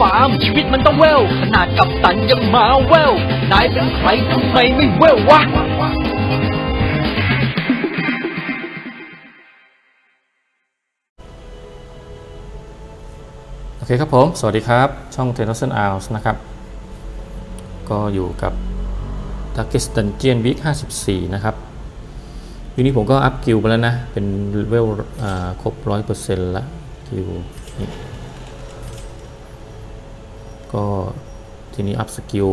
ฟาร์มชีวิตมันต้องเวลขนาดกับตันยังมาเวลนายเป็นใครทำไมไม่เวลวะโอเคครับผม สวัสดีครับ ช่อง t e n o s o n Hours นะครับ ก็อยู่กับ d a r k e s t Dungeon Week 54 นะครับวีนี้ผมก็อัพกิลไปแล้วนะ เป็นเวลอ่าครบ 100%ละกิลนี่ ก็ทีนี้อัพสกิล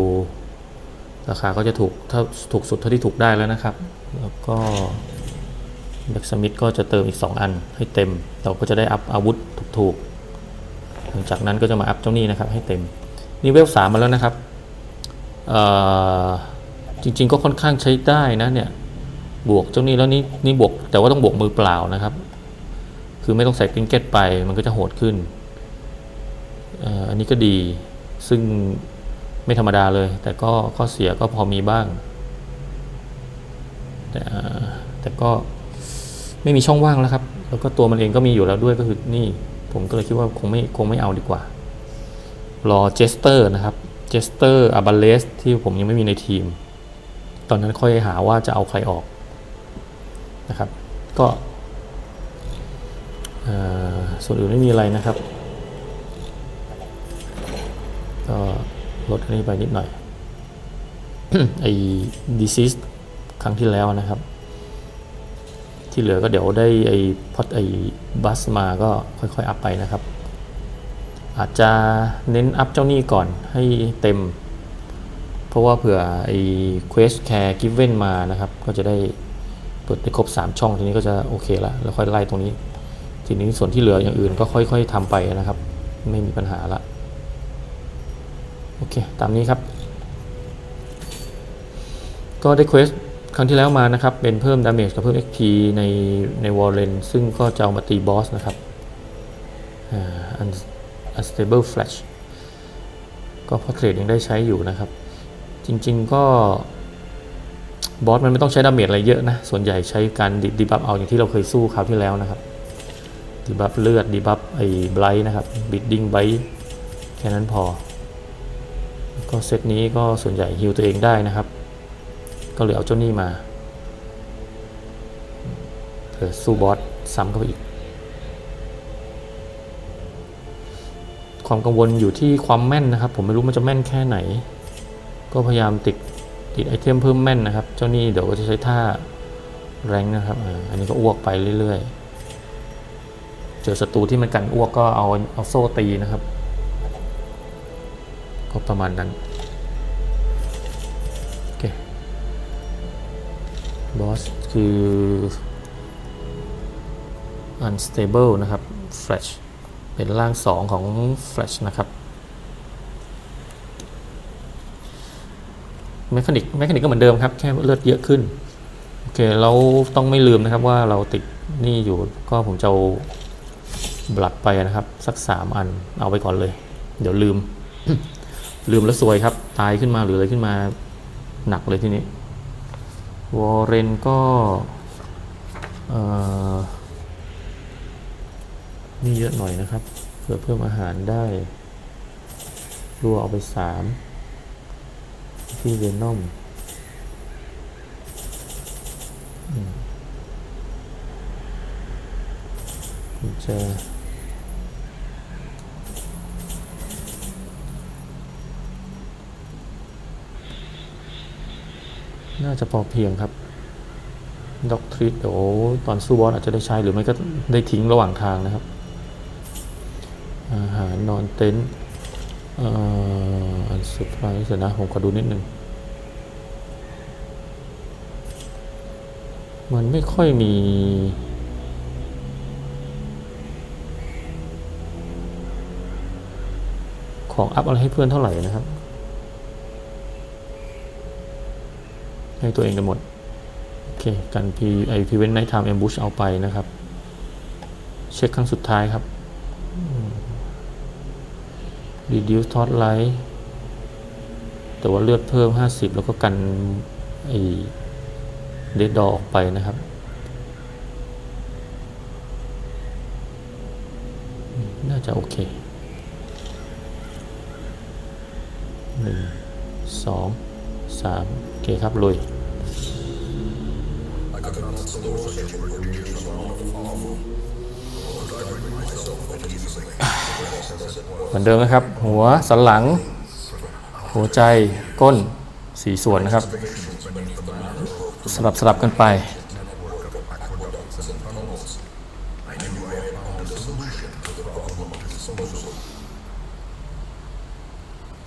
ราคาก็จะถูกเท่าถูกสุดเท่าที่ถูกได้แล้วนะครับ แล้วก็แบ็กสมิธก็จะเติมอีก 2 อันให้เต็ม เราก็จะได้อัพอาวุธถูกๆ หลังจากนั้นก็จะมาอัพเจ้านี่นะครับให้เต็ม นี่เวลสามมาแล้วนะครับ จริงๆก็ค่อนข้างใช้ได้นะเนี่ย บวกเจ้านี่แล้วนี่นี่บวก แต่ว่าต้องบวกมือเปล่านะครับ คือไม่ต้องใส่กิงเก็ตไปมันก็จะโหดขึ้นอออันนี้ก็ดี ซึ่งไม่ธรรมดาเลย แต่ก็ข้อเสียก็พอมีบ้าง แต่แต่ก็ไม่มีช่องว่างแล้วครับ แล้วก็ตัวมันเองก็มีอยู่แล้วด้วยก็คือนี่ ผมก็เลยคิดว่าคงไม่คงไม่เอาดีกว่า รอเจสเตอร์นะครับเจสเตอร์อาบาเลสที่ผมยังไม่มีในทีม ตอนนั้นค่อยหาว่าจะเอาใครออกนะครับ ก็ส่วนอื่นไม่มีอะไรนะครับ ก็ลดอันนี้ไปนิดหน่อยไอ้ disease ครั้งที่แล้วนะครับ ที่เหลือก็เดี๋ยวได้ไอ้พอดไอ้บัสมาก็ค่อยๆอัพไปนะครับ อาจจะเน้นอัพเจ้าหนี้ก่อนให้เต็ม เพราะว่าเผื่อไอ้ Quest Care Given มานะครับ ก็จะได้เปิดได้ครบ 3 ช่องทีนี้ก็จะโอเคละแล้วค่อยไล่ตรงนี้ ทีนี้ส่วนที่เหลืออย่างอื่นก็ค่อย ๆทำไปนะครับ ไม่มีปัญหาละ โอเค ตามนี้ครับ ก็ได้ Quest ครั้งที่แล้วมานะครับ เป็นเพิ่มดาเมจกับเพิ่ม XP ในในวอลเลนซึ่งก็จะเอามาตีบอสนะครับอ่า Un- unstable flash ก็พอเทรดยังได้ใช้อยู่นะครับ จริงๆก็บอสมันไม่ต้องใช้ดาเมจอะไรเยอะนะ ส่วนใหญ่ใช้การดีบัฟเอาอย่างที่เราเคยสู้คราวที่แล้วนะครับดีบัฟเลือดดีบัฟไอ้ไบรท์นะครับบิดดิ้งไบร์ดแค่นั้นพอ ก็เซตนี้ก็ส่วนใหญ่ฮิวตัวเองได้นะครับ ก็เหลือเอาเจ้านี่มาเผื่อสู้บอสซ้ำเข้าไปอีก ความกังวลอยู่ที่ความแม่นนะครับ ผมไม่รู้มันจะแม่นแค่ไหน ก็พยายามติดติดไอเทมเพิ่มแม่นนะครับ เจ้านี่เดี๋ยวก็จะใช้ท่าแรงนะครับอันนี้ก็อ้วกไปเรื่อยๆ เจอศัตรูที่มันกันอ้วกก็เอาเอาโซ่ตีนะครับ ก็ประมาณนั้น โอเค บอสคือ unstable นะครับ flash เป็นร่าง 2 ของ flash นะครับแมคานิกแมคานิกก็เหมือนเดิมครับ แค่เลือดเยอะขึ้น โอเค เราต้องไม่ลืมนะครับว่าเราติดนี่อยู่ก็ผมจะบลัดไปนะครับ สัก 3 อันเอาไปก่อนเลย เดี๋ยวลืม ลืมแล้วซวยครับ ตายขึ้นมาหรืออะไรขึ้นมาหนักเลยทีนี้วอร์เรนก็นี่เยอะหน่อยนะครับเพื่อเพิ่มอาหารได้รัวเอาไปสามที่เวนอมจะ น่าจะพอเพียงครับด็อกทริตเดี๋ยวตอนสู้บอสอาจจะได้ใช้หรือไม่ก็ได้ทิ้งระหว่างทางนะครับ อาหารนอนเต็นท์อันสุดท้ายเสร็จนะ ผมขอดูนิดนึง มันไม่ค่อยมีของอัพอะไรให้เพื่อนเท่าไหร่นะครับ ให้ตัวเองกันหมด โอเค กันพีไอพีเวนไนท์ไทม์เอมบูชเอาไปนะครับ เช็คครั้งสุดท้ายครับ reduce t o r light แต่ว่าเลือดเพิ่ม 50 แล้วก็กันไอเดดดอออกไปนะครับ น่าจะโอเคหนึ่งสอง สามโอเคครับลุยเหมือนเดิมนะครับ หัวสันหลัง หัวใจก้นสีส่วนนะครับ สลับสลับกันไป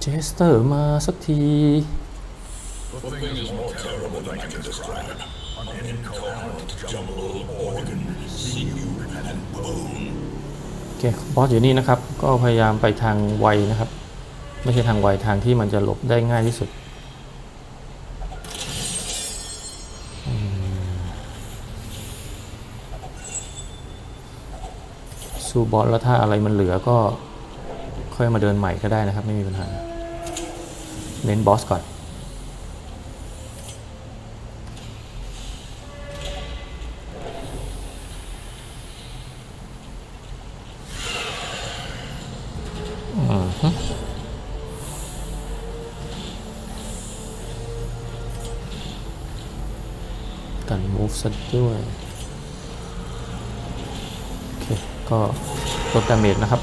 เจสเตอร์มาสักที เคบอสอยู่นี่นะครับ ก็พยายามไปทางไวนะครับ ไม่ใช่ทางไวทางที่มันจะหลบได้ง่ายที่สุด สู้บอสแล้วถ้าอะไรมันเหลือก็ค่อยมาเดินใหม่ก็ได้นะครับ ไม่มีปัญหา เน้นบอสก่อน ก็ลดดาเมจนะครับ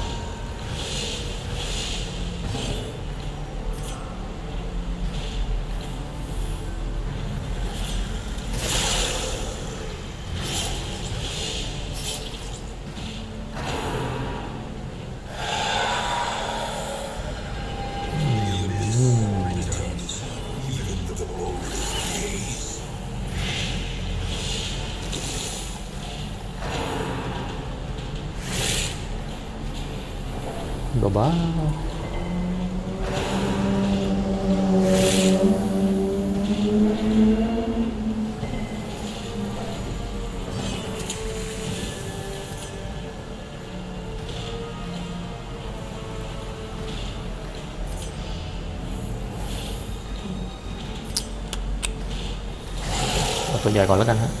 ตัวใหญ่ก่อนแล้วกันฮะ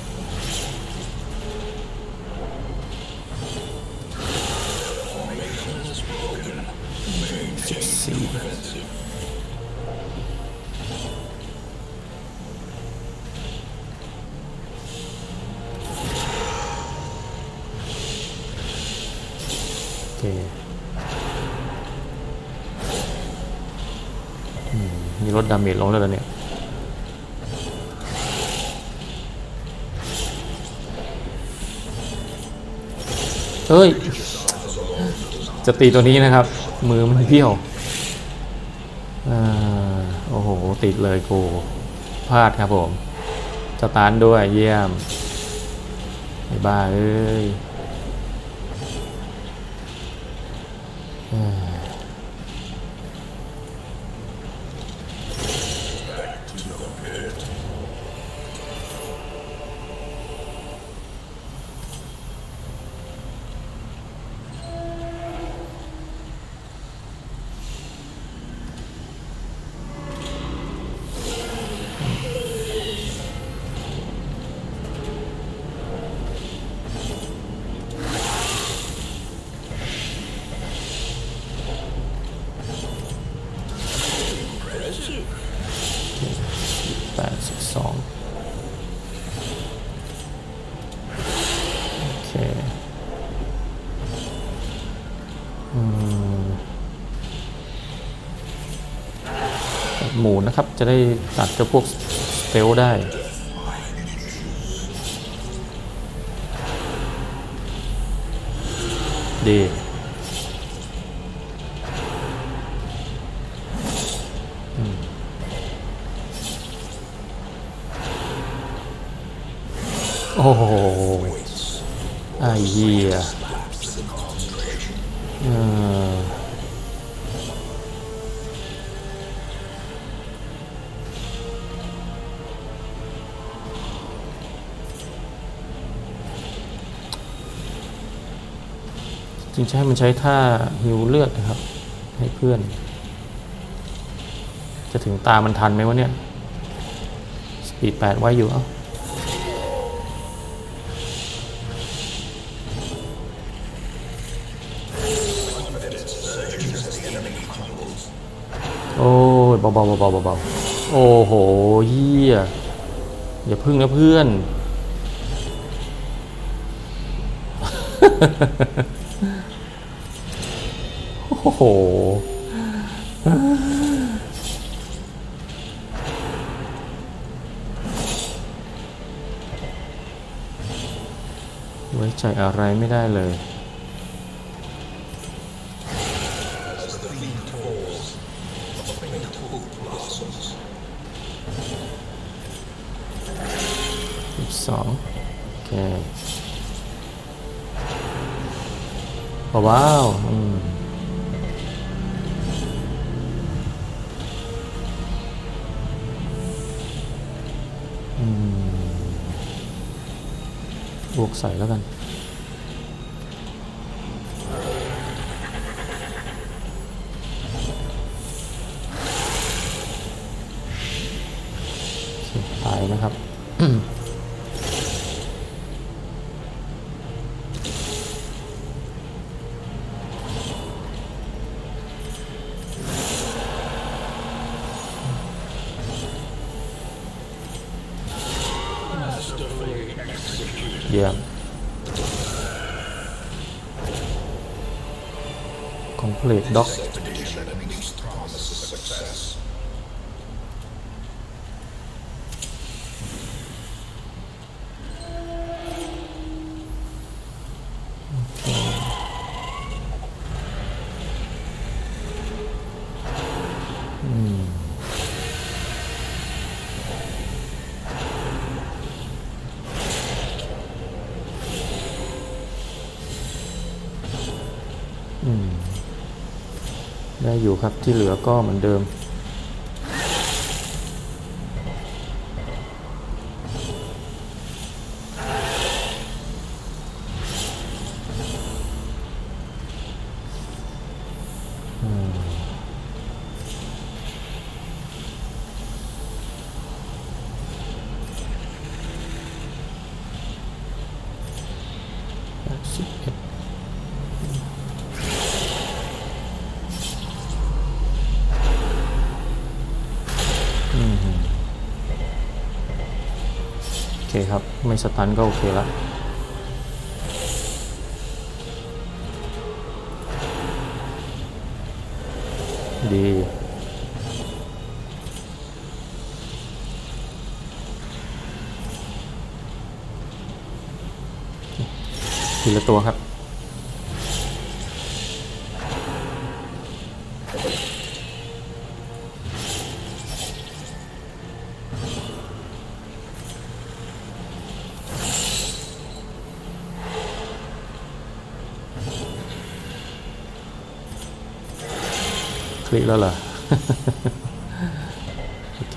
สี่โอเคมีลดดาเมจลงแล้วเหรอเนี่ย เฮ้ย จะตีตัวนี้นะครับ มือมันเบี้ยวอ่าโอ้โห ติดเลยกูพลาดครับผม สตาร์ทด้วยเยี่ยมไอ้บ้าเอ้ย มูนะครับ จะได้ตัดเจ้าพวกสเตลได้ดีโอ้โหไอ้เหี้ยเออ ริงๆใช้มันใช้ท่าฮิวเลือดนะครับ ให้เพื่อน จะถึงตามันทันไหมวะเนี่ยสปีดแปดไว้อยู่เอ้าโอ้ยเบาๆเบาๆเบาๆโอ้โหเยี่ยอย่าพึ่งนะเพื่อน โอ้โห ไว้ใจอะไรไม่ได้เลย สิบสองโอเคว้าว บวกใส่แล้วกัน อยู่ครับที่เหลือก็เหมือนเดิมอืมแปดสิบเอ็ด อืมโอเคครับ ไม่สตันก็โอเคละดี ทีละตัวครับ คลิกแล้วเหรอโอเค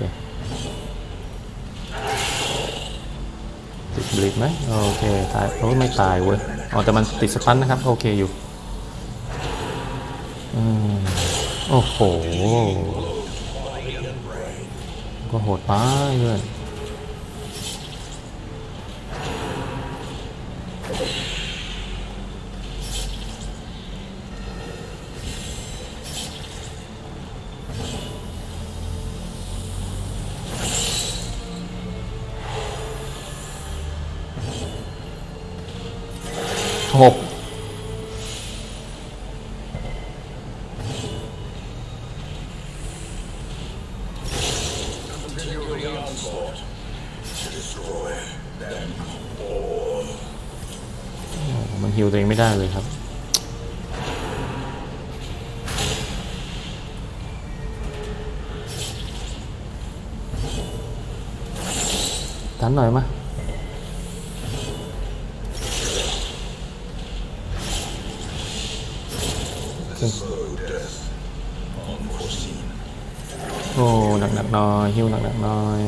ติดบลิกไหมโอเคตายโอ้ยไม่ตายเว้ยอ๋อแต่มันติดสตันนะครับ โอเคอยู่อืมโอ้โห ก็โหดไปเลย หน่อยมาโอ้หนักหนักหน่อยฮิวหนักหนักหน่อย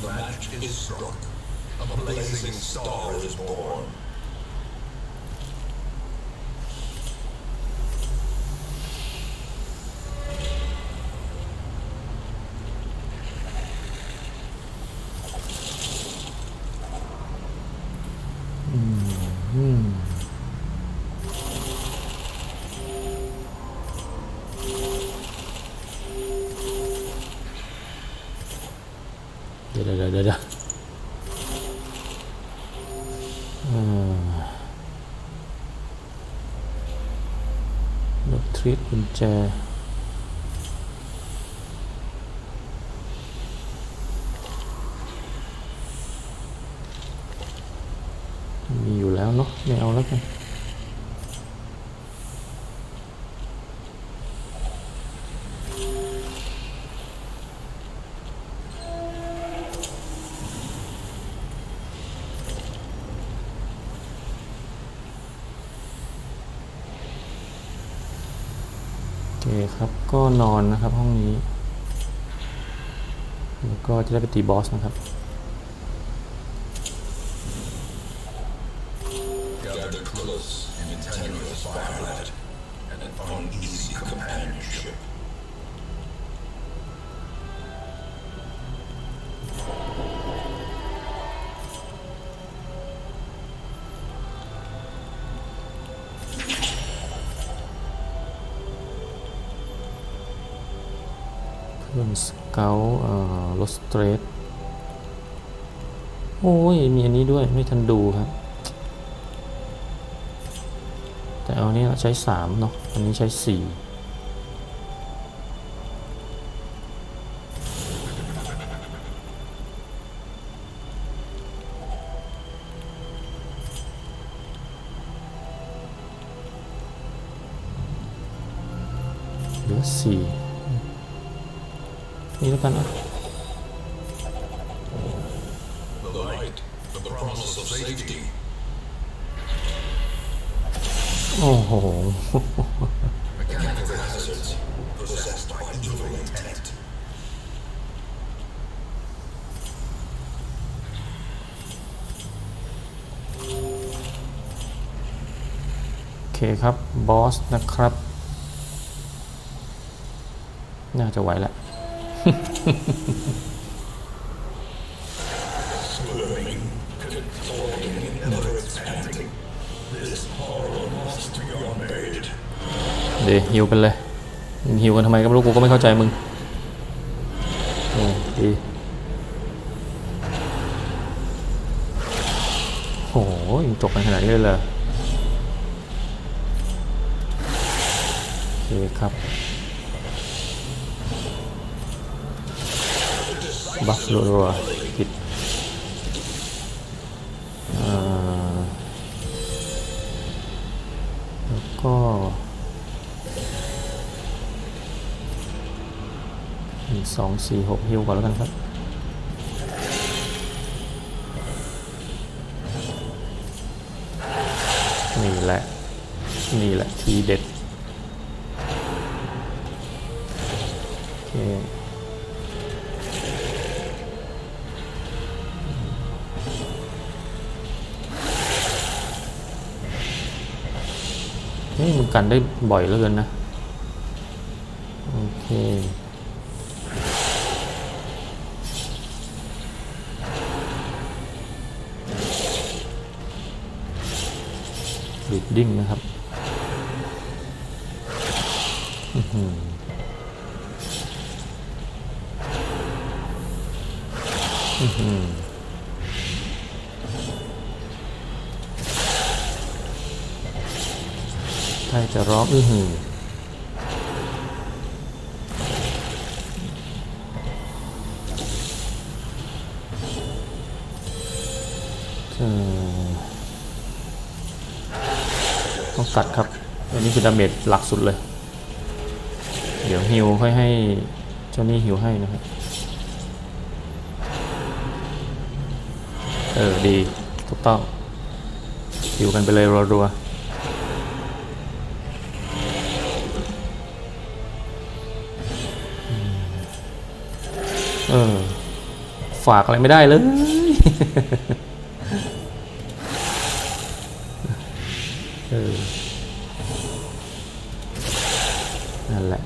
The match is struck. A blazing star is born. ทริปกุญแจมีอยู่แล้วเนาะไม่เอาแล้วกัน นอนนะครับห้องนี้ แล้วก็จะได้ไปตีบอสนะครับ เพื่นสเกลเอ่อรถสเตรทโอ้ย มีอันนี้ด้วยไม่ทันดูครับ แต่เอาเนี้ยใช้สามเนาะอันนี้ใช้สี่เหลือสี่ นี่แล้วกันอะ The light, the promise of safety. โอ้โห Mechanical hazards possessed by evil intent. โอเคครับ บอส นะครับ น่าจะไหวแล้ว ดี๋ยวฮิวกันเลยฮิวกันทำไมก็ไม่รู้กูก็ไม่เข้าใจมึงโอ้ดีโอ้ยังจบกันขนาดนี้เลยเหรอโอเคครับ บัฟรัวๆผิดแล้วก็หนึ่งสองสี่หกฮิวก่อนแล้วกันครับนี่แหละ นี่แหละทีเด็ดโอเค กันได้บ่อยเหลือเกินนะ โอเคบีดดิ้งนะครับอื้อหืออื้อหือ ใครจะร้องอื้อหือเอ่อต้องตัดครับ อันนี้คือดาเมจหลักสุดเลย เดี๋ยวฮิวค่อยให้เจ้านี่ฮิวให้นะครับ เออ ดีถูกต้องฮิวกันไปเลยรัวๆ เออ ฝากอะไรไม่ได้เลย เออ นั่นแหละ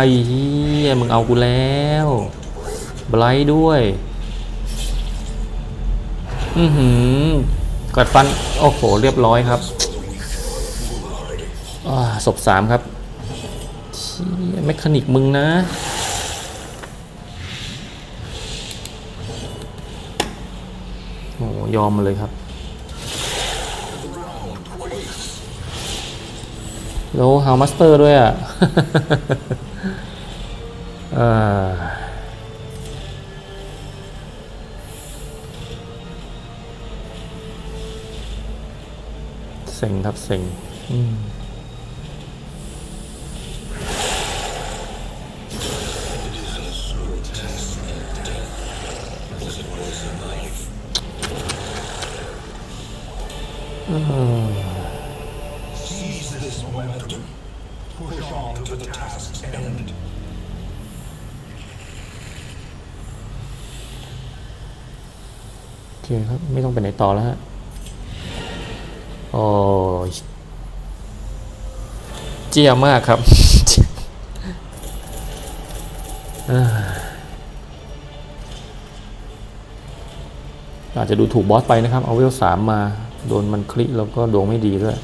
ไอ้เหี้ยมึงเอากูแล้วไบรท์ด้วย อือหือกัดฟัน โอ้โห เรียบร้อยครับอ่าศพสามครับเชี่แมคานิกมึงนะ โอ้ยอมมาเลยครับ แล้วฮาวมาสเตอร์ด้วยอะ เอ่อเซ็งครับเซ็งอืม เคครับไม่ต้องไปไหนต่อแล้วฮะโอ้ยเจียมากครับเอ้ยอาจจะดูถูกบอสไปนะครับ เอาเวลสามมา โดนมันคลิแล้วก็ดวงไม่ดีด้วย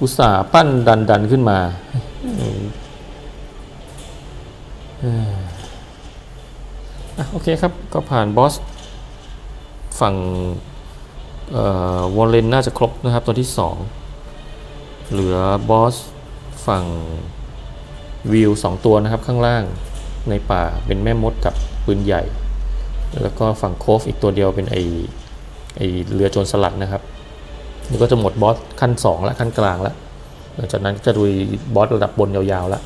อุตส่าห์ปั้นดันดันขึ้นมา อะโอเคครับ ก็ผ่านบอสฝั่งวอลเลนน่าจะครบนะครับตัวที่ 2 เหลือบอสฝั่งวิว 2 ตัวนะครับข้างล่างในป่าเป็นแม่มดกับปืนใหญ่ แล้วก็ฝั่งโคฟอีกตัวเดียวเป็นไอไอเรือโจรสลัดนะครับนี่ก็จะหมดบอสขั้น 2 และขั้นกลางแล้วหลังจากนั้นก็จะดูบอสระดับบนยาวๆแล้ว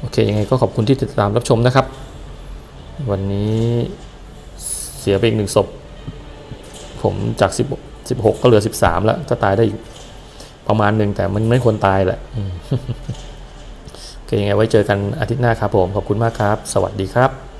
โอเคยังไงก็ขอบคุณที่ติดตามรับชมนะครับ วันนี้เสียไปอีกหนึ่งศพ ผมจาก10 16ก็เหลือ13แล้ว ก็ตายได้อีกประมาณหนึ่งแต่มันไม่ควรตายแหละโอเคยังไงไว้เจอกันอาทิตย์หน้าครับผม ขอบคุณมากครับ สวัสดีครับ